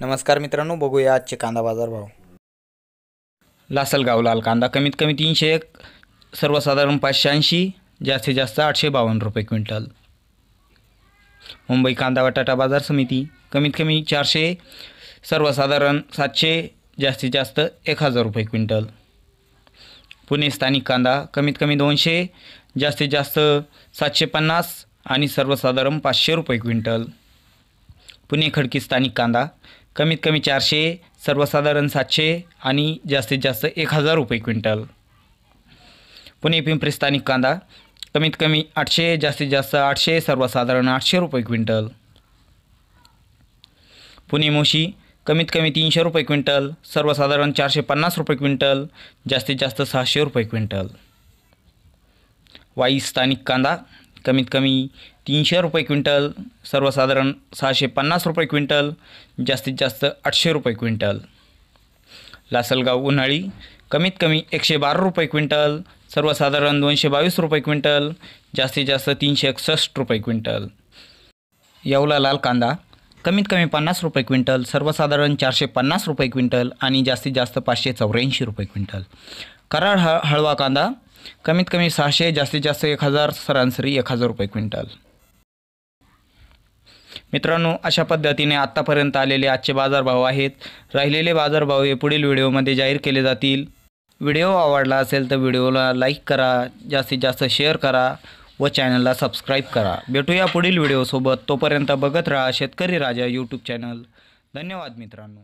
नमस्कार मित्रांनो बघूया आजचे कांदा बाजार भाव. लासलगाव लाल कांदा कमीत कमी तीनशे एक सर्वसाधारण पाचशे ऐंशी जास्तीत जास्त आठशे बावन्न रुपये क्विंटल. मुंबई कांदा बटाटा बाजार समिती कमीत कमी चारशे सर्वसाधारण सातशे जास्तीत जास्त एक हजार रुपये क्विंटल. पुणे स्थानिक कांदा कमीत कमी दोनशे जास्तीत जास्त सातशे पन्नास आणि सर्वसाधारण पाचशे रुपये क्विंटल. पुणे खडकी स्थानिक कांदा कमीत कमी चारशे सर्वसाधारण सातशे आणि जास्तीत जास्त एक हजार रुपये क्विंटल. पुणे पिंपरी स्थानिक कांदा कमीत कमी आठशे जास्तीत जास्त आठशे सर्वसाधारण आठशे रुपये क्विंटल. पुणे मोशी कमीत कमी तीनशे रुपये क्विंटल सर्वसाधारण चारशे पन्नास रुपये क्विंटल जास्तीत जास्त सहाशे रुपये क्विंटल. वाई स्थानिक कांदा कमीत कमी तीनशे रुपये क्विंटल सर्वसाधारण सहाशे पन्नास रुपये क्विंटल जास्तीत जास्त आठशे रुपये क्विंटल. लासलगाव उन्हाळी कमीत कमी एकशे बारा रुपये क्विंटल सर्वसाधारण दोनशे बावीस रुपये क्विंटल जास्तीत जास्त तीनशे एकसष्ट रुपये क्विंटल. येवला लाल कांदा कमीत कमी पन्नास रुपये क्विंटल सर्वसाधारण चारशे पन्नास रुपये क्विंटल आणि जास्तीत जास्त पाचशे चौऱ्याऐंशी रुपये क्विंटल. कराड ह हळवा कांदा कमीत कमी सहाशे जास्तीत जास्त एक हजार सरासरी एक हजार रुपये क्विंटल. मित्रांनो अशा पद्धतीने आत्तापर्यंत आलेले आजचे बाजारभाव आहेत. राहिलेले बाजारभाव हे पुढील व्हिडिओमध्ये जाहीर केले जातील. व्हिडिओ आवडला असेल तर व्हिडिओला लाईक करा जास्तीत जास्त शेअर करा व चॅनलला सबस्क्राईब करा. भेटूया पुढील व्हिडिओसोबत. तोपर्यंत बघत राहा शेतकरी राजा यूट्यूब चॅनल. धन्यवाद मित्रांनो.